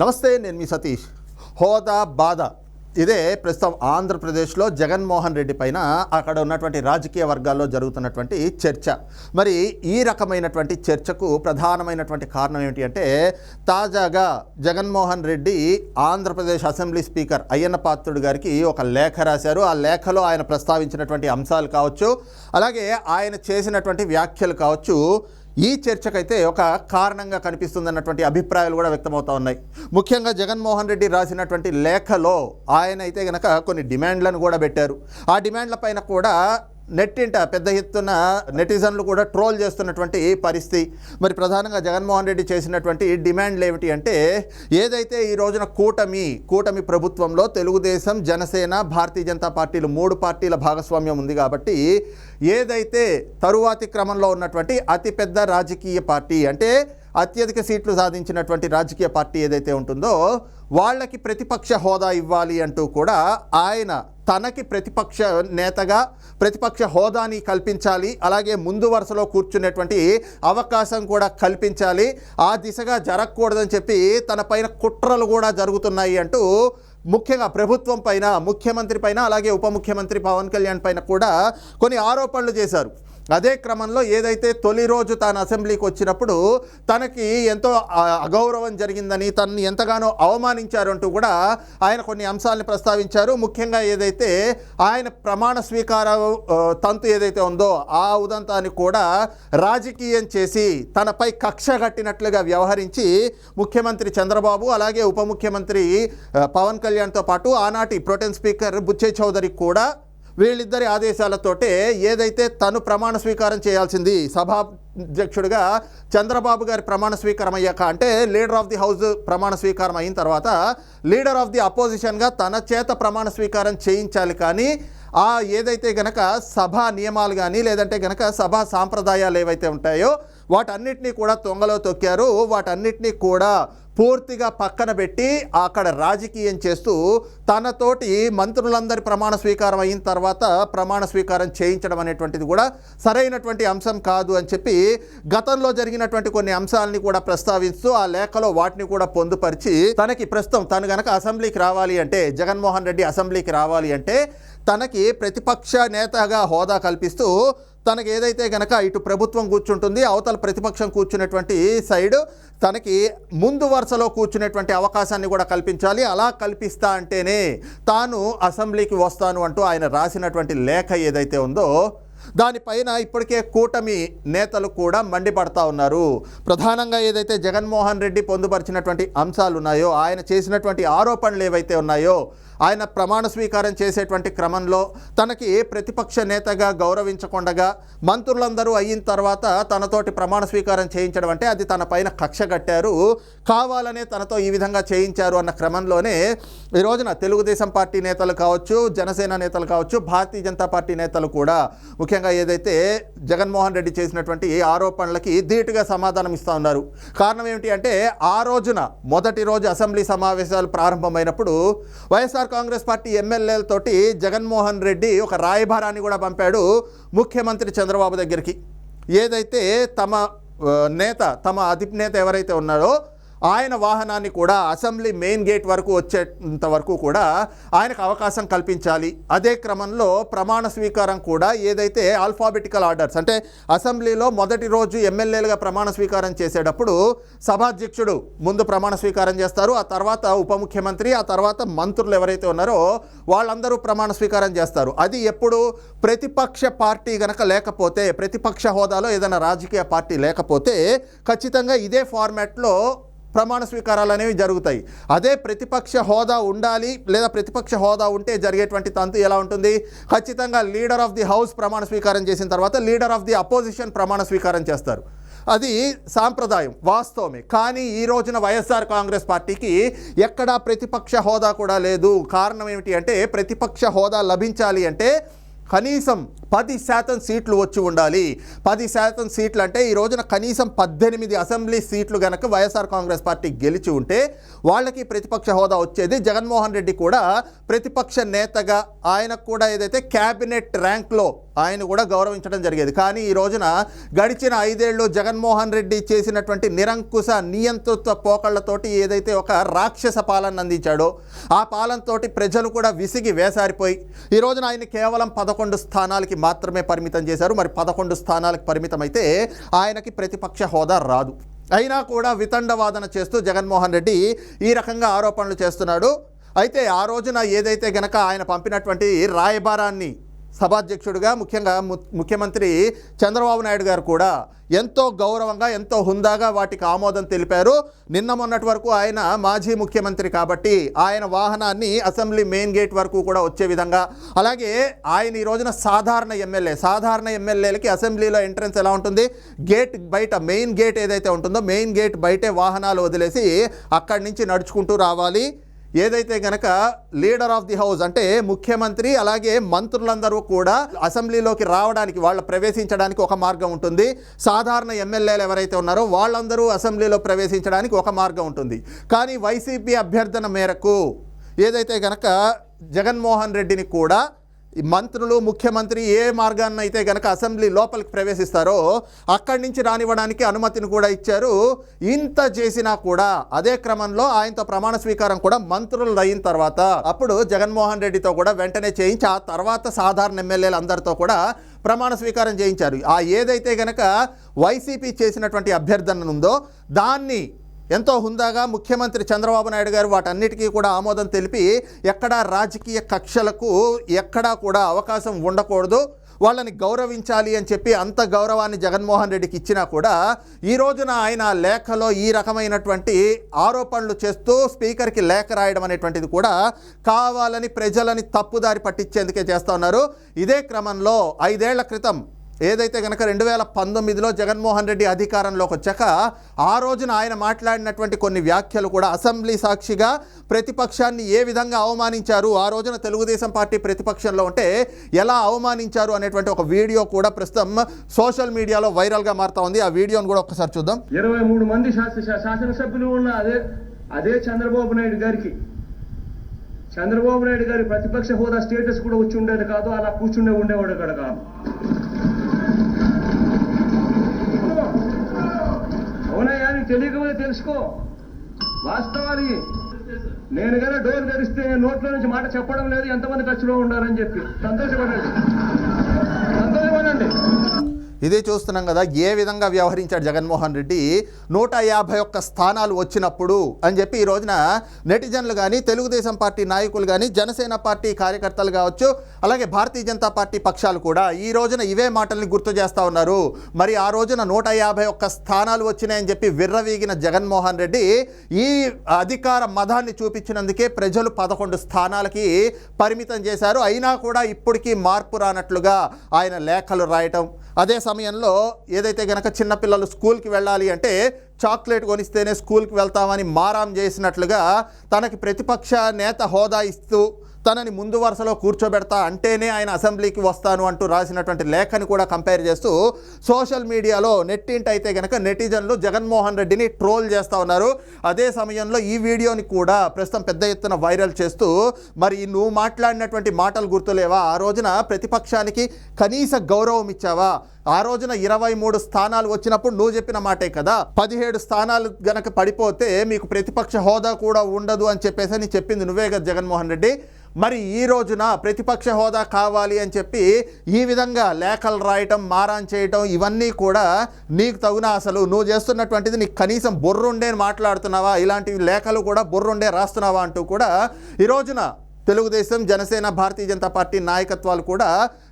నమస్తే నేను మీ సతీష్. హోదా బాధ. ఇదే ప్రస్తుతం ఆంధ్రప్రదేశ్లో జగన్మోహన్ రెడ్డి పైన అక్కడ ఉన్నటువంటి రాజకీయ వర్గాల్లో జరుగుతున్నటువంటి చర్చ. మరి ఈ రకమైనటువంటి చర్చకు ప్రధానమైనటువంటి కారణం ఏమిటి అంటే తాజాగా జగన్మోహన్ రెడ్డి ఆంధ్రప్రదేశ్ అసెంబ్లీ స్పీకర్ అయ్యన్న పాత్రుడు గారికి ఒక లేఖ రాశారు. ఆ లేఖలో ఆయన ప్రస్తావించినటువంటి అంశాలు కావచ్చు అలాగే ఆయన చేసినటువంటి వ్యాఖ్యలు కావచ్చు. ఈ చర్చకైతే ఒక కారణంగా కనిపిస్తుందన్నటువంటి అభిప్రాయాలు కూడా వ్యక్తమవుతా ఉన్నాయి. ముఖ్యంగా జగన్మోహన్ రెడ్డి రాసినటువంటి లేఖలో ఆయన అయితే గనక కొన్ని డిమాండ్లను కూడా పెట్టారు. ఆ డిమాండ్ల పైన కూడా నెట్టింట పెద్ద ఎత్తున నెటిజన్లు కూడా ట్రోల్ చేస్తున్నటువంటి పరిస్థితి. మరి ప్రధానంగా జగన్మోహన్ రెడ్డి చేసినటువంటి డిమాండ్లు ఏమిటి అంటే ఏదైతే ఈ రోజున కూటమి కూటమి ప్రభుత్వంలో తెలుగుదేశం జనసేన భారతీయ జనతా పార్టీలు మూడు పార్టీల భాగస్వామ్యం ఉంది కాబట్టి ఏదైతే తరువాతి క్రమంలో ఉన్నటువంటి అతిపెద్ద రాజకీయ పార్టీ అంటే అత్యధిక సీట్లు సాధించినటువంటి రాజకీయ పార్టీ ఏదైతే ఉంటుందో వాళ్ళకి ప్రతిపక్ష హోదా ఇవ్వాలి అంటూ కూడా ఆయన తనకి ప్రతిపక్ష నేతగా ప్రతిపక్ష హోదాని కల్పించాలి అలాగే ముందు వరుసలో కూర్చునేటువంటి అవకాశం కూడా కల్పించాలి ఆ దిశగా జరగకూడదని చెప్పి తన పైన కుట్రలు కూడా జరుగుతున్నాయి అంటూ ముఖ్యంగా ప్రభుత్వం పైన ముఖ్యమంత్రి పైన అలాగే ఉప ముఖ్యమంత్రి పవన్ కళ్యాణ్ పైన కూడా కొన్ని ఆరోపణలు చేశారు. అదే క్రమంలో ఏదైతే తొలి రోజు తాను అసెంబ్లీకి వచ్చినప్పుడు తనకి ఎంతో అగౌరవం జరిగిందని తనని ఎంతగానో అవమానించారంటూ కూడా ఆయన కొన్ని అంశాలను ప్రస్తావించారు. ముఖ్యంగా ఏదైతే ఆయన ప్రమాణ స్వీకార తంతు ఏదైతే ఉందో ఆ ఉదంతాన్ని కూడా రాజకీయం చేసి తనపై కక్ష కట్టినట్లుగా వ్యవహరించి ముఖ్యమంత్రి చంద్రబాబు అలాగే ఉప ముఖ్యమంత్రి పవన్ కళ్యాణ్తో పాటు ఆనాటి ప్రొటెన్ స్పీకర్ బుచ్చే చౌదరి కూడా వీళ్ళిద్దరి ఆదేశాలతోటే ఏదైతే తను ప్రమాణ స్వీకారం చేయాల్సింది సభాధ్యక్షుడిగా చంద్రబాబు గారి ప్రమాణ స్వీకారం అయ్యాక అంటే లీడర్ ఆఫ్ ది హౌస్ ప్రమాణ స్వీకారం అయిన తర్వాత లీడర్ ఆఫ్ ది అపోజిషన్గా తన చేత ప్రమాణ స్వీకారం చేయించాలి కానీ ఆ ఏదైతే గనక సభా నియమాలు కానీ లేదంటే గనక సభా సాంప్రదాయాలు ఏవైతే ఉంటాయో వాటన్నిటినీ కూడా తొంగలో తొక్కారు. వాటన్నిటినీ కూడా పూర్తిగా పక్కన పెట్టి అక్కడ రాజకీయం చేస్తూ తనతోటి మంత్రులందరి ప్రమాణ స్వీకారం అయిన తర్వాత ప్రమాణ స్వీకారం చేయించడం అనేటువంటిది కూడా సరైనటువంటి అంశం కాదు అని చెప్పి గతంలో జరిగినటువంటి కొన్ని అంశాలని కూడా ప్రస్తావిస్తూ ఆ లేఖలో వాటిని కూడా పొందుపరిచి తనకి ప్రస్తుతం తను గనక అసెంబ్లీకి రావాలి అంటే జగన్మోహన్ రెడ్డి అసెంబ్లీకి రావాలి అంటే తనకి ప్రతిపక్ష నేతగా హోదా కల్పిస్తూ తనకి ఏదైతే కనుక ఇటు ప్రభుత్వం కూర్చుంటుంది అవతల ప్రతిపక్షం కూర్చునేటువంటి సైడ్ తనకి ముందు వరుసలో కూర్చునేటువంటి అవకాశాన్ని కూడా కల్పించాలి. అలా కల్పిస్తా అంటేనే తాను అసెంబ్లీకి వస్తాను అంటూ ఆయన రాసినటువంటి లేఖ ఏదైతే ఉందో దానిపైన ఇప్పటికే కూటమి నేతలు కూడా మండిపడతా ఉన్నారు. ప్రధానంగా ఏదైతే జగన్మోహన్ రెడ్డి పొందుపరిచినటువంటి అంశాలు ఉన్నాయో ఆయన చేసినటువంటి ఆరోపణలు ఏవైతే ఉన్నాయో ఆయన ప్రమాణ స్వీకారం చేసేటువంటి క్రమంలో తనకి ప్రతిపక్ష నేతగా గౌరవించకుండగా మంత్రులందరూ అయిన తర్వాత తనతోటి ప్రమాణ స్వీకారం చేయించడం అంటే అది తన పైన కక్ష కట్టారు. కావాలనే తనతో ఈ విధంగా చేయించారు అన్న క్రమంలోనే ఈ రోజున తెలుగుదేశం పార్టీ నేతలు కావచ్చు జనసేన నేతలు కావచ్చు భారతీయ జనతా పార్టీ నేతలు కూడా ముఖ్యంగా ముఖ్యంగా ఏదైతే జగన్మోహన్ రెడ్డి చేసినటువంటి ఆరోపణలకి ధీటుగా సమాధానం ఇస్తూ ఉన్నారు. కారణం ఏమిటి అంటే ఆ రోజున మొదటి రోజు అసెంబ్లీ సమావేశాలు ప్రారంభమైనప్పుడు వైఎస్ఆర్ కాంగ్రెస్ పార్టీ ఎమ్మెల్యేలతోటి జగన్మోహన్ రెడ్డి ఒక రాయభారాన్ని కూడా పంపాడు ముఖ్యమంత్రి చంద్రబాబు దగ్గరికి. ఏదైతే తమ నేత తమ అధినేత ఎవరైతే ఉన్నారో ఆయన వాహనాన్ని కూడా అసెంబ్లీ మెయిన్ గేట్ వరకు వచ్చేంత వరకు కూడా ఆయనకు అవకాశం కల్పించాలి. అదే క్రమంలో ప్రమాణ స్వీకారం కూడా ఏదైతే ఆల్ఫాబెటికల్ ఆర్డర్స్ అంటే అసెంబ్లీలో మొదటి రోజు ఎమ్మెల్యేలుగా ప్రమాణ స్వీకారం చేసేటప్పుడు సభాధ్యక్షుడు ముందు ప్రమాణ స్వీకారం చేస్తారు. ఆ తర్వాత ఉప ముఖ్యమంత్రి ఆ తర్వాత మంత్రులు ఎవరైతే ఉన్నారో వాళ్ళందరూ ప్రమాణ స్వీకారం చేస్తారు. అది ఎప్పుడు? ప్రతిపక్ష పార్టీ గనక లేకపోతే ప్రతిపక్ష హోదాలో ఏదైనా రాజకీయ పార్టీ లేకపోతే ఖచ్చితంగా ఇదే ఫార్మాట్లో ప్రమాణ స్వీకారాలు అనేవి జరుగుతాయి. అదే ప్రతిపక్ష హోదా ఉండాలి లేదా ప్రతిపక్ష హోదా ఉంటే జరిగేటువంటి తంతు ఎలా ఉంటుంది? ఖచ్చితంగా లీడర్ ఆఫ్ ది హౌస్ ప్రమాణ స్వీకారం చేసిన తర్వాత లీడర్ ఆఫ్ ది అపోజిషన్ ప్రమాణ స్వీకారం చేస్తారు. అది సాంప్రదాయం వాస్తవమే. కానీ ఈ రోజున వైఎస్ఆర్ కాంగ్రెస్ పార్టీకి ఎక్కడా ప్రతిపక్ష హోదా కూడా లేదు. కారణం ఏమిటి అంటే ప్రతిపక్ష హోదా లభించాలి అంటే కనీసం పది శాతం సీట్లు వచ్చి ఉండాలి. పది శాతం సీట్లు అంటే ఈ రోజున కనీసం పద్దెనిమిది అసెంబ్లీ సీట్లు గనక వైఎస్ఆర్ కాంగ్రెస్ పార్టీ గెలిచి ఉంటే వాళ్ళకి ప్రతిపక్ష హోదా వచ్చేది. జగన్మోహన్ రెడ్డి కూడా ప్రతిపక్ష నేతగా ఆయనకు కూడా ఏదైతే క్యాబినెట్ ర్యాంక్లో ఆయన కూడా గౌరవించడం జరిగేది. కానీ ఈ రోజున గడిచిన ఐదేళ్ళు జగన్మోహన్ రెడ్డి చేసినటువంటి నిరంకుశ నియంతృత్వ పోకళ్ళతోటి ఏదైతే ఒక రాక్షస పాలన అందించాడో ఆ పాలనతోటి ప్రజలు కూడా విసిగి వేసారిపోయి ఈ రోజున ఆయన కేవలం పదకొండు స్థానాలకి మాత్రమే పరిమితం చేశారు. మరి పదకొండు స్థానాలకు పరిమితం అయితే ఆయనకి ప్రతిపక్ష హోదా రాదు. అయినా కూడా వితండవాదన చేస్తూ జగన్మోహన్ రెడ్డి ఈ రకంగా ఆరోపణలు చేస్తున్నాడు. అయితే ఆ రోజున ఏదైతే గనక ఆయన పంపినటువంటి రాయబారాన్ని సభాధ్యక్షుడిగా ముఖ్యంగా ము- ముఖ్యమంత్రి చంద్రబాబు నాయుడు గారు కూడా ఎంతో గౌరవంగా ఎంతో హుందాగా వాటికి ఆమోదం తెలిపారు. నిన్న మొన్నటి వరకు ఆయన మాజీ ముఖ్యమంత్రి కాబట్టి ఆయన వాహనాన్ని అసెంబ్లీ మెయిన్ గేట్ వరకు కూడా వచ్చే విధంగా అలాగే ఆయన ఈ రోజున సాధారణ ఎమ్మెల్యే సాధారణ ఎమ్మెల్యేలకి అసెంబ్లీలో ఎంట్రన్స్ ఎలా ఉంటుంది? గేట్ బయట మెయిన్ గేట్ ఏదైతే ఉంటుందో మెయిన్ గేట్ బయటే వాహనాలు వదిలేసి అక్కడి నుంచి నడుచుకుంటూ రావాలి. ఏదైతే గనక లీడర్ ఆఫ్ ది హౌస్ అంటే ముఖ్యమంత్రి అలాగే మంత్రులందరూ కూడా అసెంబ్లీలోకి రావడానికి వాళ్ళ ప్రవేశించడానికి ఒక మార్గం ఉంటుంది. సాధారణ ఎమ్మెల్యేలు ఎవరైతే ఉన్నారో వాళ్ళందరూ అసెంబ్లీలో ప్రవేశించడానికి ఒక మార్గం ఉంటుంది. కానీ వైసీపీ అభ్యర్థన మేరకు ఏదైతే గనక జగన్మోహన్ రెడ్డిని కూడా మంత్రులు ముఖ్యమంత్రి ఏ మార్గాన్ని అయితే గనక అసెంబ్లీ లోపలికి ప్రవేశిస్తారో అక్కడి నుంచి రానివ్వడానికి అనుమతిని కూడా ఇచ్చారు. ఇంత చేసినా కూడా అదే క్రమంలో ఆయనతో ప్రమాణ స్వీకారం కూడా మంత్రులు అయిన తర్వాత అప్పుడు జగన్మోహన్ రెడ్డితో కూడా వెంటనే చేయించి ఆ తర్వాత సాధారణ ఎమ్మెల్యేలు అందరితో కూడా ప్రమాణ స్వీకారం చేయించారు. ఆ ఏదైతే గనక వైసీపీ చేసినటువంటి అభ్యర్థన ఉందో దాన్ని ఎంతో హుందాగా ముఖ్యమంత్రి చంద్రబాబు నాయుడు గారు వాటన్నిటికీ కూడా ఆమోదం తెలిపి ఎక్కడా రాజకీయ కక్షలకు ఎక్కడా కూడా అవకాశం ఉండకూడదు వాళ్ళని గౌరవించాలి అని చెప్పి అంత గౌరవాన్ని జగన్మోహన్ రెడ్డికి ఇచ్చినా కూడా ఈ రోజున ఆయన లేఖలో ఈ రకమైనటువంటి ఆరోపణలు చేస్తూ స్పీకర్కి లేఖ రాయడం అనేటువంటిది కూడా కావాలని ప్రజలని తప్పుదారి పట్టించేందుకే చేస్తూ ఉన్నారు. ఇదే క్రమంలో ఐదేళ్ళ క్రితం ఏదైతే కనుక రెండు వేల పంతొమ్మిదిలో జగన్మోహన్ రెడ్డి అధికారంలోకి వచ్చాక ఆ రోజున ఆయన మాట్లాడినటువంటి కొన్ని వ్యాఖ్యలు కూడా అసెంబ్లీ సాక్షిగా ప్రతిపక్షాన్ని ఏ విధంగా అవమానించారు ఆ రోజున తెలుగుదేశం పార్టీ ప్రతిపక్షంలో ఉంటే ఎలా అవమానించారు అనేటువంటి ఒక వీడియో కూడా ప్రస్తుతం సోషల్ మీడియాలో వైరల్గా మారుతా ఉంది. ఆ వీడియోని కూడా ఒకసారి చూద్దాం. ఇరవై మూడు మంది శాసనసభ్యులు ఉన్న అదే అదే చంద్రబాబు నాయుడు గారికి చంద్రబాబు నాయుడు గారి ప్రతిపక్ష హోదా స్టేటస్ కూడా వచ్చి ఉండేది కాదు అలా కూర్చుండే ఉండేవాడు కాదు. నీకు తెలియకపోతే తెలుసుకో. వాస్తవాన్ని నేను కనుక డోర్ తెరిస్తే నోట్లో నుంచి మాట చెప్పడం లేదు ఎంతమంది ఖర్చులో ఉండాలని చెప్పి. సంతోషపడండి. సంతోషపడండి. ఇదే చూస్తున్నాం కదా ఏ విధంగా వ్యవహరించాడు జగన్మోహన్ రెడ్డి? నూట యాభై ఒక్క స్థానాలు వచ్చినప్పుడు అని చెప్పి ఈ రోజున నెటిజన్లు కానీ తెలుగుదేశం పార్టీ నాయకులు కానీ జనసేన పార్టీ కార్యకర్తలు కావచ్చు అలాగే భారతీయ జనతా పార్టీ పక్షాలు కూడా ఈ రోజున ఇవే మాటల్ని గుర్తు చేస్తూ ఉన్నారు. మరి ఆ రోజున నూట యాభై ఒక్క స్థానాలు వచ్చినాయని చెప్పి విర్రవీగిన జగన్మోహన్ రెడ్డి ఈ అధికార మదాన్ని చూపించినందుకే ప్రజలు పదకొండు స్థానాలకి పరిమితం చేశారు. అయినా కూడా ఇప్పటికీ మార్పు రానట్లుగా ఆయన లేఖలు రాయటం అదే సమయంలో ఏదైతే గనక చిన్నపిల్లలు స్కూల్కి వెళ్ళాలి అంటే చాక్లెట్ కొనిస్తేనే స్కూల్కి వెళ్తామని మారాం చేసినట్లుగా తనకి ప్రతిపక్ష నేత హోదా ఇస్తూ తనని ముందు వరుసలో కూర్చోబెడతా అంటేనే ఆయన అసెంబ్లీకి వస్తాను అంటూ రాసినటువంటి లేఖని కూడా కంపేర్ చేస్తూ సోషల్ మీడియాలో నెట్టింటి అయితే గనక నెటిజన్లు జగన్మోహన్ రెడ్డిని ట్రోల్ చేస్తూ ఉన్నారు. అదే సమయంలో ఈ వీడియోని కూడా ప్రస్తుతం పెద్ద ఎత్తున వైరల్ చేస్తూ మరి నువ్వు మాట్లాడినటువంటి మాటలు గుర్తులేవా? ఆ రోజున ప్రతిపక్షానికి కనీస గౌరవం ఇచ్చావా? ఆ రోజున ఇరవై మూడు స్థానాలు వచ్చినప్పుడు నువ్వు చెప్పిన మాటే కదా? పదిహేడు స్థానాలు గనక పడిపోతే మీకు ప్రతిపక్ష హోదా కూడా ఉండదు అని చెప్పేసి అని చెప్పింది నువ్వే కదా జగన్మోహన్ రెడ్డి. మరి ఈ రోజున ప్రతిపక్ష హోదా కావాలి అని చెప్పి ఈ విధంగా లేఖలు రాయటం మారాన్ చేయటం ఇవన్నీ కూడా నీకు తగున అసలు. నువ్వు చేస్తున్నటువంటిది నీకు కనీసం బొర్రుండే మాట్లాడుతున్నావా? ఇలాంటివి లేఖలు కూడా బొర్రుండే రాస్తున్నావా అంటూ కూడా ఈ రోజున తెలుగుదేశం జనసేన భారతీయ జనతా పార్టీ నాయకత్వాలు కూడా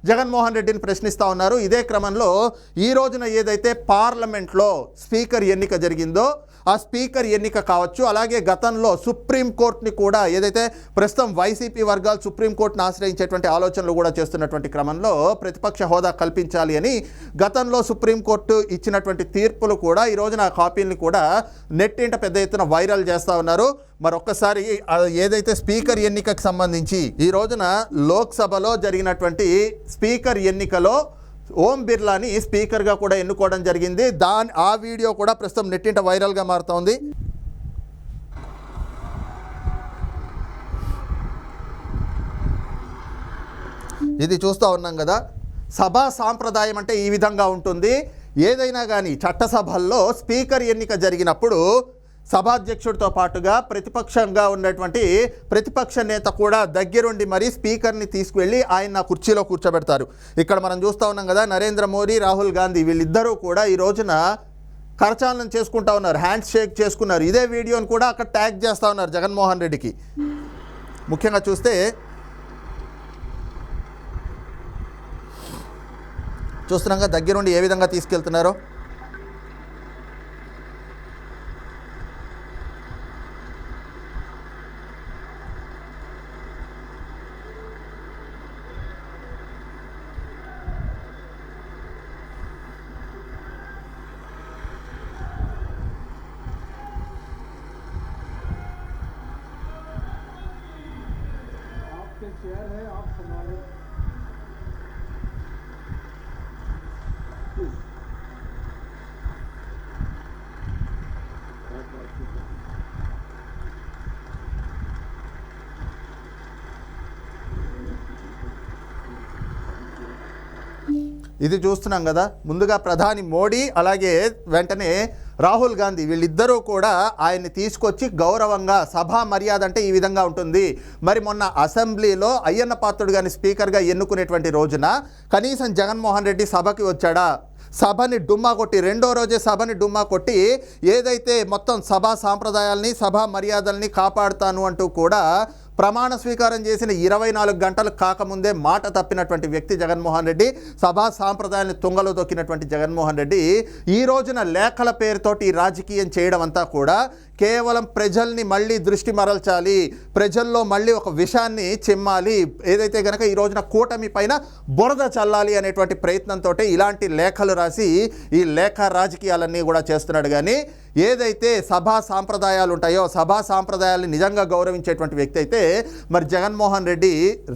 జగన్మోహన్ రెడ్డిని ప్రశ్నిస్తూ ఉన్నారు. ఇదే క్రమంలో ఈ రోజున ఏదైతే పార్లమెంట్లో స్పీకర్ ఎన్నిక జరిగిందో ఆ స్పీకర్ ఎన్నిక కావచ్చు. అలాగే గతంలో సుప్రీంకోర్టుని కూడా ఏదైతే ప్రస్తుతం వైసీపీ వర్గాలు సుప్రీంకోర్టును ఆశ్రయించేటువంటి ఆలోచనలు కూడా చేస్తున్నటువంటి క్రమంలో ప్రతిపక్ష హోదా కల్పించాలి అని గతంలో సుప్రీంకోర్టు ఇచ్చినటువంటి తీర్పులు కూడా ఈ రోజున ఆ కాపీల్ని కూడా నెట్టింట పెద్ద ఎత్తున వైరల్ చేస్తూ ఉన్నారు. మరొక్కసారి ఏదైతే స్పీకర్ ఎన్నికకు సంబంధించి ఈ రోజున లోక్సభలో జరిగినటువంటి స్పీకర్ ఎన్నికలో ఓం బిర్లాని స్పీకర్గా కూడా ఎన్నుకోవడం జరిగింది. దాని ఆ వీడియో కూడా ప్రస్తుతం నెట్టింట వైరల్గా మారుతోంది. ఇది చూస్తూ ఉన్నాం కదా. సభా సాంప్రదాయం అంటే ఈ విధంగా ఉంటుంది. ఏదైనా కానీ చట్టసభల్లో స్పీకర్ ఎన్నిక జరిగినప్పుడు సభాధ్యక్షుడితో పాటుగా ప్రతిపక్షంగా ఉన్నటువంటి ప్రతిపక్ష నేత కూడా దగ్గరుండి మరీ స్పీకర్ని తీసుకువెళ్ళి ఆయన కుర్చీలో కూర్చోబెడతారు. ఇక్కడ మనం చూస్తూ ఉన్నాం కదా నరేంద్ర మోడీ రాహుల్ గాంధీ వీళ్ళిద్దరూ కూడా ఈ రోజున కరచాలనం చేసుకుంటా ఉన్నారు. హ్యాండ్ షేక్ చేసుకున్నారు. ఇదే వీడియోని కూడా అక్కడ ట్యాగ్ చేస్తూ ఉన్నారు జగన్మోహన్ రెడ్డికి. ముఖ్యంగా చూస్తే చూస్తున్నాగా దగ్గరుండి ఏ విధంగా తీసుకెళ్తున్నారో. चेयर है आप संभालें Thank you. ఇది చూస్తున్నాం కదా ముందుగా ప్రధాని మోడీ అలాగే వెంటనే రాహుల్ గాంధీ వీళ్ళిద్దరూ కూడా ఆయన్ని తీసుకొచ్చి గౌరవంగా సభా మర్యాద అంటే ఈ విధంగా ఉంటుంది. మరి మొన్న అసెంబ్లీలో అయ్యన్న పాత్రుడు గారిని స్పీకర్గా ఎన్నుకునేటువంటి రోజున కనీసం జగన్మోహన్ రెడ్డి సభకి వచ్చాడా? సభని డుమ్మా కొట్టి రెండో రోజే సభని డుమ్మా కొట్టి ఏదైతే మొత్తం సభా సాంప్రదాయాల్ని సభా మర్యాదల్ని కాపాడుతాను అంటూ కూడా ప్రమాణ స్వీకారం చేసిన ఇరవై నాలుగు గంటలు కాకముందే మాట తప్పినటువంటి వ్యక్తి జగన్మోహన్ రెడ్డి సభా సాంప్రదాయాన్ని తుంగలో తొక్కినటువంటి జగన్మోహన్ రెడ్డి ఈ రోజున లేఖల పేరుతోటి రాజకీయం చేయడం అంతా కూడా కేవలం ప్రజల్ని మళ్ళీ దృష్టి మరల్చాలి. ప్రజల్లో మళ్ళీ ఒక విషాన్ని చిమ్మాలి. ఏదైతే గనక ఈ రోజున కూటమి పైన బురద చల్లాలి అనేటువంటి ప్రయత్నంతో ఇలాంటి లేఖలు రాసి ఈ లేఖ రాజకీయాలన్నీ కూడా చేస్తున్నాడు. కానీ ఏదైతే సభా సాంప్రదాయాలు ఉంటాయో సభా సాంప్రదాయాలను నిజంగా గౌరవించేటువంటి వ్యక్తి అయితే మరి జగన్మోహన్ రెడ్డి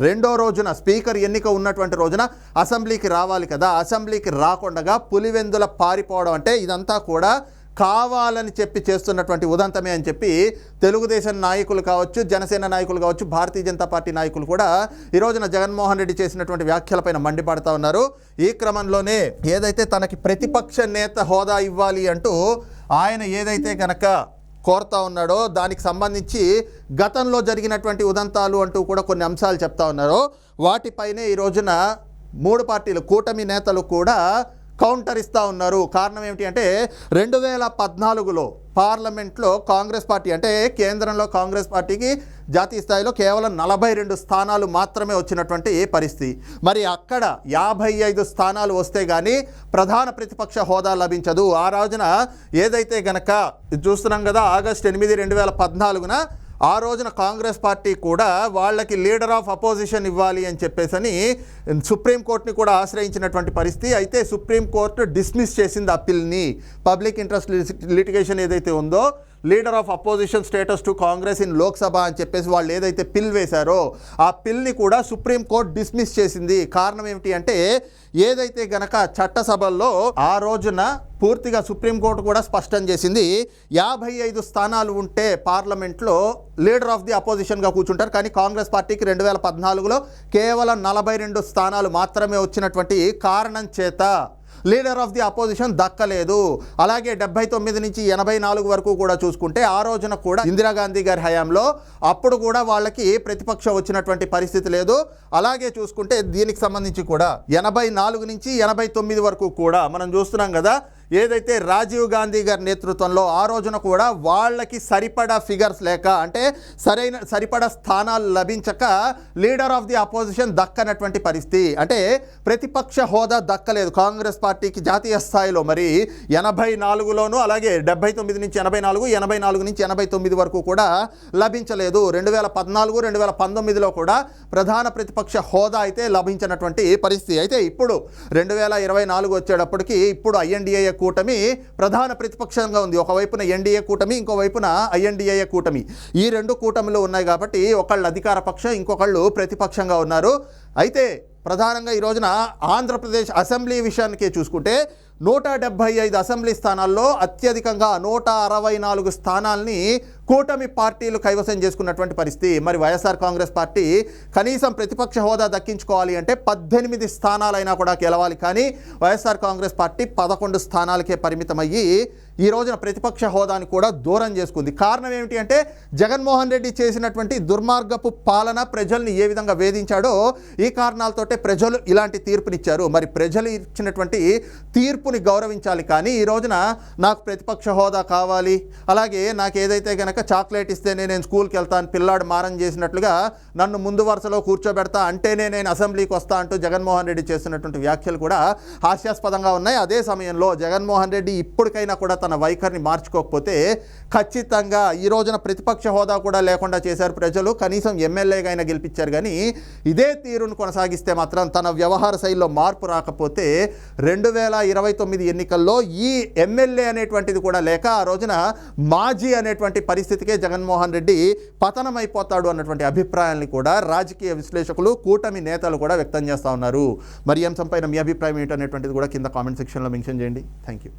రెండో రోజున స్పీకర్ ఎన్నిక ఉన్నటువంటి రోజున అసెంబ్లీకి రావాలి కదా. అసెంబ్లీకి రాకుండా పులివెందుల పారిపోవడం అంటే ఇదంతా కూడా కావాలని చెప్పి చేస్తున్నటువంటి ఉదంతమే అని చెప్పి తెలుగుదేశం నాయకులు కావచ్చు జనసేన నాయకులు కావచ్చు భారతీయ జనతా పార్టీ నాయకులు కూడా ఈ రోజున జగన్మోహన్ రెడ్డి చేసినటువంటి వ్యాఖ్యలపైన మండిపడతా ఉన్నారు. ఈ క్రమంలోనే ఏదైతే తనకి ప్రతిపక్ష నేత హోదా ఇవ్వాలి అంటూ ఆయన ఏదైతే కనుక కోరుతా ఉన్నాడో దానికి సంబంధించి గతంలో జరిగినటువంటి ఉదంతాలు అంటూ కూడా కొన్ని అంశాలు చెప్తా ఉన్నారో. వాటిపైనే ఈ రోజున మూడు పార్టీలు కూటమి నేతలు కూడా కౌంటర్ ఇస్తూ ఉన్నారు. కారణం ఏమిటి అంటే రెండు వేల పద్నాలుగులో పార్లమెంట్లో కాంగ్రెస్ పార్టీ అంటే కేంద్రంలో కాంగ్రెస్ పార్టీకి జాతీయ స్థాయిలో కేవలం నలభై రెండు స్థానాలు మాత్రమే వచ్చినటువంటి పరిస్థితి. మరి అక్కడ యాభై ఐదు స్థానాలు వస్తే కానీ ప్రధాన ప్రతిపక్ష హోదా లభించదు. ఆ రోజున ఏదైతే గనక ఇది చూస్తున్నాం కదా ఆగస్ట్ ఎనిమిది రెండు వేల పద్నాలుగున ఆ రోజున కాంగ్రెస్ పార్టీ కూడా వాళ్ళకి లీడర్ ఆఫ్ అపోజిషన్ ఇవ్వాలి అని చెప్పేసి అని సుప్రీంకోర్టుని కూడా ఆశ్రయించినటువంటి పరిస్థితి. అయితే సుప్రీంకోర్టు డిస్మిస్ చేసింది అప్పీల్ని. పబ్లిక్ ఇంట్రెస్ట్ లిటిగేషన్ ఏదైతే ఉందో leader of opposition status to Congress in Lok Sabha అని చెప్పేసి వాళ్ళు ఏదైతే పిల్ వేశారో ఆ పిల్ని కూడా సుప్రీంకోర్టు డిస్మిస్ చేసింది. కారణం ఏమిటి అంటే ఏదైతే గనక చట్టసభల్లో ఆ రోజున పూర్తిగా సుప్రీంకోర్టు కూడా స్పష్టం చేసింది యాభై ఐదు స్థానాలు ఉంటే పార్లమెంట్లో లీడర్ ఆఫ్ ది అపోజిషన్గా కూర్చుంటారు. కానీ కాంగ్రెస్ పార్టీకి రెండు వేల పద్నాలుగులో కేవలం నలభై రెండు స్థానాలు మాత్రమే వచ్చినటువంటి కారణం చేత లీడర్ ఆఫ్ ది అపోజిషన్ దక్కలేదు. అలాగే డెబ్బై తొమ్మిది నుంచి ఎనభై నాలుగు వరకు కూడా చూసుకుంటే ఆ రోజున కూడా ఇందిరాగాంధీ గారి హయాంలో అప్పుడు కూడా వాళ్ళకి ప్రతిపక్షం వచ్చినటువంటి పరిస్థితి లేదు. అలాగే చూసుకుంటే దీనికి సంబంధించి కూడా ఎనభై నాలుగు నుంచి ఎనభై తొమ్మిది వరకు కూడా మనం చూస్తున్నాం కదా ఏదైతే రాజీవ్ గాంధీ గారి నేతృత్వంలో ఆ రోజున కూడా వాళ్ళకి సరిపడా ఫిగర్స్ లేక అంటే సరైన సరిపడా స్థానాలు లభించక లీడర్ ఆఫ్ ది అపోజిషన్ దక్కనటువంటి పరిస్థితి. అంటే ప్రతిపక్ష హోదా దక్కలేదు. కాంగ్రెస్ పార్టీకి జాతీయ స్థాయిలో మరి ఎనభై నాలుగులోనూ అలాగే డెబ్బై తొమ్మిది నుంచి ఎనభై నాలుగు ఎనభై నాలుగు నుంచి ఎనభై తొమ్మిది వరకు కూడా లభించలేదు. రెండు వేల పద్నాలుగు రెండు వేల పంతొమ్మిదిలో కూడా ప్రధాన ప్రతిపక్ష హోదా అయితే లభించినటువంటి పరిస్థితి. అయితే ఇప్పుడు రెండు వేల ఇరవై నాలుగు వచ్చేటప్పటికి ఇప్పుడు ఐఎన్డిఏ కూటమి ప్రధాన ప్రతిపక్షంగా ఉంది. ఒకవైపున ఎన్డీఏ కూటమి ఇంకోవైపున ఐఎన్డీఏ కూటమి. ఈ రెండు కూటమిలు ఉన్నాయి కాబట్టి ఒకళ్ళు అధికార పక్షం ఇంకొకళ్ళు ప్రతిపక్షంగా ఉన్నారు. అయితే ప్రధానంగా ఈ రోజున ఆంధ్రప్రదేశ్ అసెంబ్లీ విషయానికి చూసుకుంటే నూట డెబ్భై ఐదు అసెంబ్లీ స్థానాల్లో అత్యధికంగా నూట అరవై నాలుగు స్థానాల్ని కూటమి పార్టీలు కైవసం చేసుకున్నటువంటి పరిస్థితి. మరి వైఎస్ఆర్ కాంగ్రెస్ పార్టీ కనీసం ప్రతిపక్ష హోదా దక్కించుకోవాలి అంటే పద్దెనిమిది స్థానాలైనా కూడా గెలవాలి. కానీ వైఎస్ఆర్ కాంగ్రెస్ పార్టీ పదకొండు స్థానాలకే పరిమితమయ్యి ఈ రోజున ప్రతిపక్ష హోదాని కూడా దూరం చేసుకుంది. కారణం ఏమిటి అంటే జగన్మోహన్ రెడ్డి చేసినటువంటి దుర్మార్గపు పాలన ప్రజల్ని ఏ విధంగా వేధించాడో ఈ కారణాలతోటే ప్రజలు ఇలాంటి తీర్పునిచ్చారు. మరి ప్రజలు ఇచ్చినటువంటి తీర్పుని గౌరవించాలి కానీ ఈ రోజున నాకు ప్రతిపక్ష హోదా కావాలి. అలాగే నాకు ఏదైతే గనక చాక్లెట్ ఇస్తేనే నేను స్కూల్కి వెళ్తాను పిల్లాడు మారం చేసినట్లుగా నన్ను ముందు వరుసలో కూర్చోబెడతా అంటేనే నేను అసెంబ్లీకి వస్తా అంటూ జగన్మోహన్ రెడ్డి చేస్తున్నటువంటి వ్యాఖ్యలు కూడా హాస్యాస్పదంగా ఉన్నాయి. అదే సమయంలో జగన్మోహన్ రెడ్డి ఇప్పటికైనా కూడా తన వైఖరిని మార్చుకోకపోతే ఖచ్చితంగా ఈ రోజున ప్రతిపక్ష హోదా కూడా లేకుండా చేశారు ప్రజలు. కనీసం ఎమ్మెల్యేగా అయినా గెలిపించారు కానీ ఇదే తీరును కొనసాగిస్తే మాత్రం తన వ్యవహార శైలిలో మార్పు రాకపోతే రెండు వేల ఇరవై తొమ్మిది ఎన్నికల్లో ఈ ఎమ్మెల్యే అనేటువంటిది కూడా లేక ఆ రోజున మాజీ అనేటువంటి పరిస్థితికే జగన్మోహన్ రెడ్డి పతనమైపోతాడు అన్నటువంటి అభిప్రాయాల్ని కూడా రాజకీయ విశ్లేషకులు కూటమి నేతలు కూడా వ్యక్తం చేస్తూ ఉన్నారు. మరి ఈ అంశంపైన మీ అభిప్రాయం ఏంటనేటువంటిది కూడా కింద కామెంట్ సెక్షన్లో మెన్షన్ చేయండి. Thank you